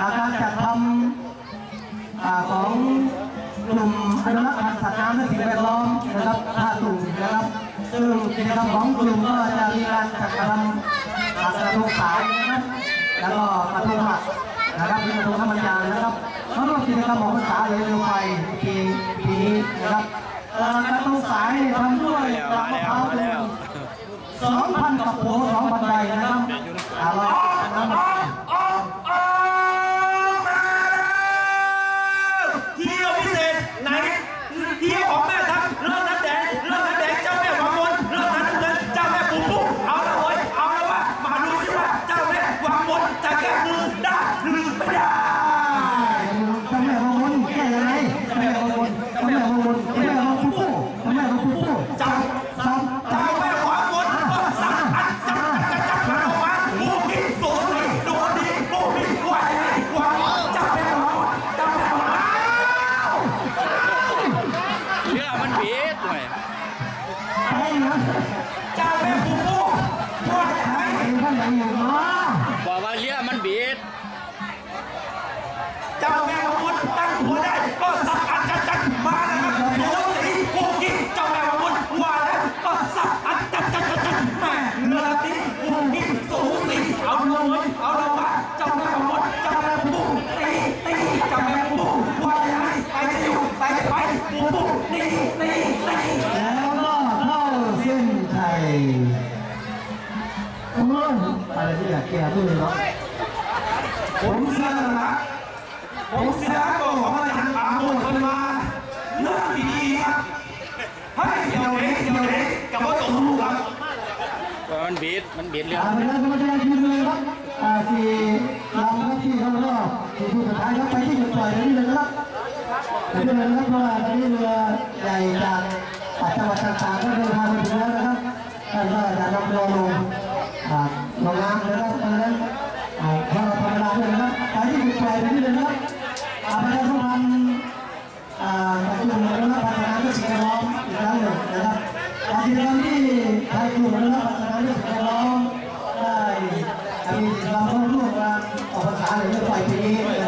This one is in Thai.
อาการจัดทำอของกลุ่มอนุรักษ์พันธุ์สัตว์น้ำและสิ่งแวดล้อมนะครับท่าตุ่มนะครับ ซึ่งกิจกรรมของกลุ่มก็จะมีการจัดทำอ่ากระทงสายนะครับแล้วก็กระทงหมักนะครับมีกระทงธรรมยานนะครับแล้วก็กิจกรรมของภาษาเรือไฟปีปีนี้นะครับกระทงสายทำด้วยมะพร้าวสองพันกับโผสองพันใบนะครับอาละน้ำมันเปี๊ดหน่อยเจ้าแม่ปุ๊บปุ๊บว่าไหนไปข้างไหนอยู่เนาะ แล้วก็เข้าเส้นชัยโอ้ยอะไรที่อยากแก้ด้วยเนาะผมเสียนะผมเสียก็ของอาจารย์ปาโมดมันมาเรื่องดีๆครับให้เดี๋ยวเล็กเดี๋ยวเล็กกับว่าตกลูกครับมันบีดมันบีดเรืออ่าเป็นการกรรมการทีมเลยครับอ่าสี่ลำครับที่เขาก็สี่ผู้สุดท้ายครับไปที่จุดปล่อยนี่เลยนะครับ ไปที่เลยนะครับเพราะว่าตอนนี้เรือใหญ่จากจังหวัดต่างๆก็เดินทางมาถึงแล้วนะครับท่านก็จะนำเรือลงอ่าลงน้ำนะครับเพราะฉะนั้นอ่าเราทำเวลาด้วยนะครับไปที่จุดปล่อยนี่เลยนะครับอาประชาสัมพันธ์อ่าประชุมนะครับพัฒนาเรื่องสิ่งแวดล้อมอีกครั้งหนึ่งนะครับการกิจกรรมที่ไทยกลุ่มนะครับพัฒนาเรื่องสิ่งแวดล้อมได้มีกิจกรรมเข้าร่วมการออกภาษาในเรื่องไฟปีนี้นะ